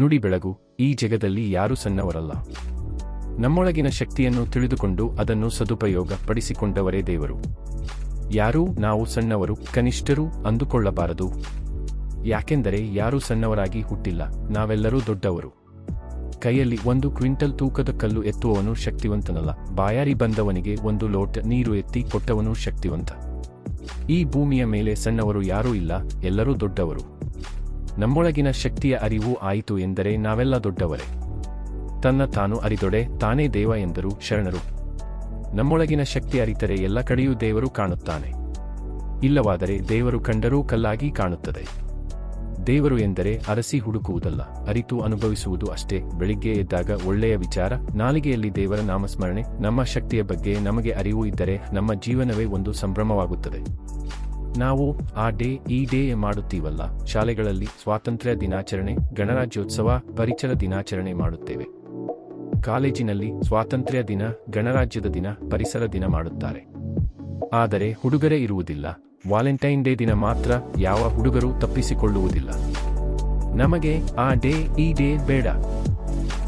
ನುಡಿ ಬೆಳಗು, ಈ ಜಗದಲ್ಲಿ ಯಾರೂ ಸಣ್ಣವರಲ್ಲ. ನಮ್ಮೊಳಗಿನ ಶಕ್ತಿಯನ್ನು ತಿಳಿದುಕೊಂಡು ಅದನ್ನು ಸದುಪಯೋಗ ಪಡಿಸಿಕೊಂಡವರೇ ದೇವರು. ಯಾರೂ ನಾವು ಸಣ್ಣವರು, ಕನಿಷ್ಠರು ಅಂದುಕೊಳ್ಳಬಾರದು. ಯಾಕೆಂದರೆ ಯಾರೂ ಸಣ್ಣವರಾಗಿ ಹುಟ್ಟಿಲ್ಲ, ನಾವೆಲ್ಲರೂ ದೊಡ್ಡವರು. ಕೈಯಲ್ಲಿ ಒಂದು ಕ್ವಿಂಟಲ್ ತೂಕದ ಕಲ್ಲು ಎತ್ತುವವನು ಶಕ್ತಿವಂತನಲ್ಲ, ಬಾಯಾರಿ ಬಂದವನಿಗೆ ಒಂದು ಲೋಟ ನೀರು ಎತ್ತಿ ಕೊಟ್ಟವನು ಶಕ್ತಿವಂತ. ಈ ಭೂಮಿಯ ಮೇಲೆ ಸಣ್ಣವರು ಯಾರೂ ಇಲ್ಲ, ಎಲ್ಲರೂ ದೊಡ್ಡವರು. ನಮ್ಮೊಳಗಿನ ಶಕ್ತಿಯ ಅರಿವು ಆಯಿತು ಎಂದರೆ ನಾವೆಲ್ಲ ದೊಡ್ಡವರೇ. ತನ್ನ ತಾನು ಅರಿದೊಡೆ ತಾನೇ ದೇವ ಎಂದರು ಶರಣರು. ನಮ್ಮೊಳಗಿನ ಶಕ್ತಿ ಅರಿತರೆ ಎಲ್ಲ ಕಡೆಯೂ ದೇವರು ಕಾಣುತ್ತಾನೆ. ಇಲ್ಲವಾದರೆ ದೇವರು ಕಂಡರೂ ಕಲ್ಲಾಗಿ ಕಾಣುತ್ತದೆ. ದೇವರು ಎಂದರೆ ಅರಸಿ ಹುಡುಕುವುದಲ್ಲ, ಅರಿತು ಅನುಭವಿಸುವುದು ಅಷ್ಟೇ. ಬೆಳಿಗ್ಗೆ ಎದ್ದಾಗ ಒಳ್ಳೆಯ ವಿಚಾರ, ನಾಲಿಗೆಯಲ್ಲಿ ದೇವರ ನಾಮಸ್ಮರಣೆ, ನಮ್ಮ ಶಕ್ತಿಯ ಬಗ್ಗೆ ನಮಗೆ ಅರಿವು ಇದ್ದರೆ ನಮ್ಮ ಜೀವನವೇ ಒಂದು ಸಂಭ್ರಮವಾಗುತ್ತದೆ. ನಾವು ಆ ಡೇ, ಈ ಡೇ ಮಾಡುತ್ತೀವಲ್ಲ. ಶಾಲೆಗಳಲ್ಲಿ ಸ್ವಾತಂತ್ರ್ಯ ದಿನಾಚರಣೆ, ಗಣರಾಜ್ಯೋತ್ಸವ ಪರಿಸರ ದಿನಾಚರಣೆ ಮಾಡುತ್ತೇವೆ. ಕಾಲೇಜಿನಲ್ಲಿ ಸ್ವಾತಂತ್ರ್ಯ ದಿನ, ಗಣರಾಜ್ಯದ ದಿನ, ಪರಿಸರ ದಿನ ಮಾಡುತ್ತಾರೆ. ಆದರೆ ಹುಡುಗರೇ ಇರುವುದಿಲ್ಲ. ವ್ಯಾಲೆಂಟೈನ್ ಡೇ ದಿನ ಮಾತ್ರ ಯಾವ ಹುಡುಗರು ತಪ್ಪಿಸಿಕೊಳ್ಳುವುದಿಲ್ಲ. ನಮಗೆ ಆ ಡೇ, ಈ ಡೇ ಬೇಡ.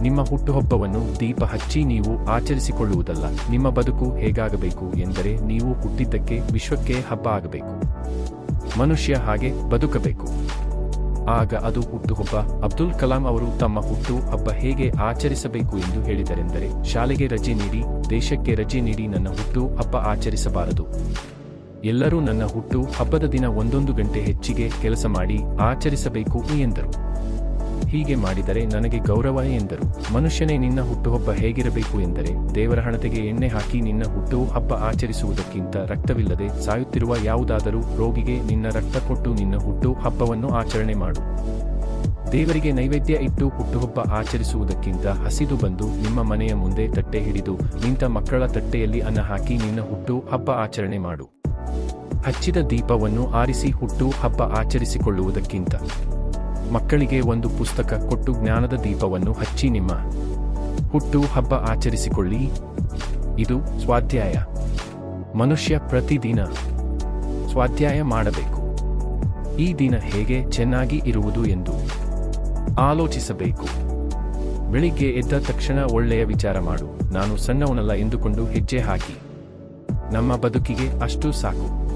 ನಿಮ್ಮ ಹುಟ್ಟುಹಬ್ಬವನ್ನು ದೀಪ ಹಚ್ಚಿ ನೀವು ಆಚರಿಸಿಕೊಳ್ಳುವುದಲ್ಲ, ನಿಮ್ಮ ಬದುಕು ಹೇಗಾಗಬೇಕು ಎಂದರೆ ನೀವು ಹುಟ್ಟಿದ್ದಕ್ಕೆ ವಿಶ್ವಕ್ಕೆ ಹಬ್ಬ ಆಗಬೇಕು. ಮನುಷ್ಯ ಹಾಗೆ ಬದುಕಬೇಕು. ಆಗ ಅದು ಹುಟ್ಟುಹಬ್ಬ. ಅಬ್ದುಲ್ ಕಲಾಂ ಅವರು ತಮ್ಮ ಹುಟ್ಟು ಹಬ್ಬ ಹೇಗೆ ಆಚರಿಸಬೇಕು ಎಂದು ಹೇಳಿದರೆಂದರೆ, ಶಾಲೆಗೆ ರಜೆ ನೀಡಿ, ದೇಶಕ್ಕೆ ರಜೆ ನೀಡಿ ನನ್ನ ಹುಟ್ಟು ಹಬ್ಬ ಆಚರಿಸಬಾರದು. ಎಲ್ಲರೂ ನನ್ನ ಹುಟ್ಟು ಹಬ್ಬದ ದಿನ ಒಂದೊಂದು ಗಂಟೆ ಹೆಚ್ಚಿಗೆ ಕೆಲಸ ಮಾಡಿ ಆಚರಿಸಬೇಕು ಎಂದರು. ಹೀಗೆ ಮಾಡಿದರೆ ನನಗೆ ಗೌರವ ಎಂದರು. ಮನುಷ್ಯನೇ ನಿನ್ನ ಹುಟ್ಟುಹಬ್ಬ ಹೇಗಿರಬೇಕು ಎಂದರೆ, ದೇವರ ಹಣತೆಗೆ ಎಣ್ಣೆ ಹಾಕಿ ನಿನ್ನ ಹುಟ್ಟು ಹಬ್ಬ ಆಚರಿಸುವುದಕ್ಕಿಂತ ರಕ್ತವಿಲ್ಲದೆ ಸಾಯುತ್ತಿರುವ ಯಾವುದಾದರೂ ರೋಗಿಗೆ ನಿನ್ನ ರಕ್ತ ಕೊಟ್ಟು ನಿನ್ನ ಹುಟ್ಟು ಹಬ್ಬವನ್ನು ಆಚರಣೆ ಮಾಡು. ದೇವರಿಗೆ ನೈವೇದ್ಯ ಇಟ್ಟು ಹುಟ್ಟುಹಬ್ಬ ಆಚರಿಸುವುದಕ್ಕಿಂತ ಹಸಿದು ಬಂದು ನಿಮ್ಮ ಮನೆಯ ಮುಂದೆ ತಟ್ಟೆ ಹಿಡಿದು ನಿಂತ ಮಕ್ಕಳ ತಟ್ಟೆಯಲ್ಲಿ ಅನ್ನ ಹಾಕಿ ನಿನ್ನ ಹುಟ್ಟು ಹಬ್ಬ ಆಚರಣೆ ಮಾಡು. ಹಚ್ಚಿದ ದೀಪವನ್ನು ಆರಿಸಿ ಹುಟ್ಟು ಹಬ್ಬ ಆಚರಿಸಿಕೊಳ್ಳುವುದಕ್ಕಿಂತ ಮಕ್ಕಳಿಗೆ ಒಂದು ಪುಸ್ತಕ ಕೊಟ್ಟು ಜ್ಞಾನದ ದೀಪವನ್ನು ಹಚ್ಚಿ ನಿಮ್ಮ ಹುಟ್ಟು ಹಬ್ಬ ಆಚರಿಸಿಕೊಳ್ಳಿ. ಇದು ಸ್ವಾಧ್ಯಾಯ. ಮನುಷ್ಯ ಪ್ರತಿದಿನ ಸ್ವಾಧ್ಯಾಯ ಮಾಡಬೇಕು. ಈ ದಿನ ಹೇಗೆ ಚೆನ್ನಾಗಿ ಇರುವುದು ಎಂದು ಆಲೋಚಿಸಬೇಕು. ಬೆಳಿಗ್ಗೆ ಎದ್ದ ತಕ್ಷಣ ಒಳ್ಳೆಯ ವಿಚಾರ ಮಾಡು. ನಾನು ಸಣ್ಣವನಲ್ಲ ಎಂದುಕೊಂಡು ಹೆಜ್ಜೆ ಹಾಕಿ. ನಮ್ಮ ಬದುಕಿಗೆ ಅಷ್ಟು ಸಾಕು.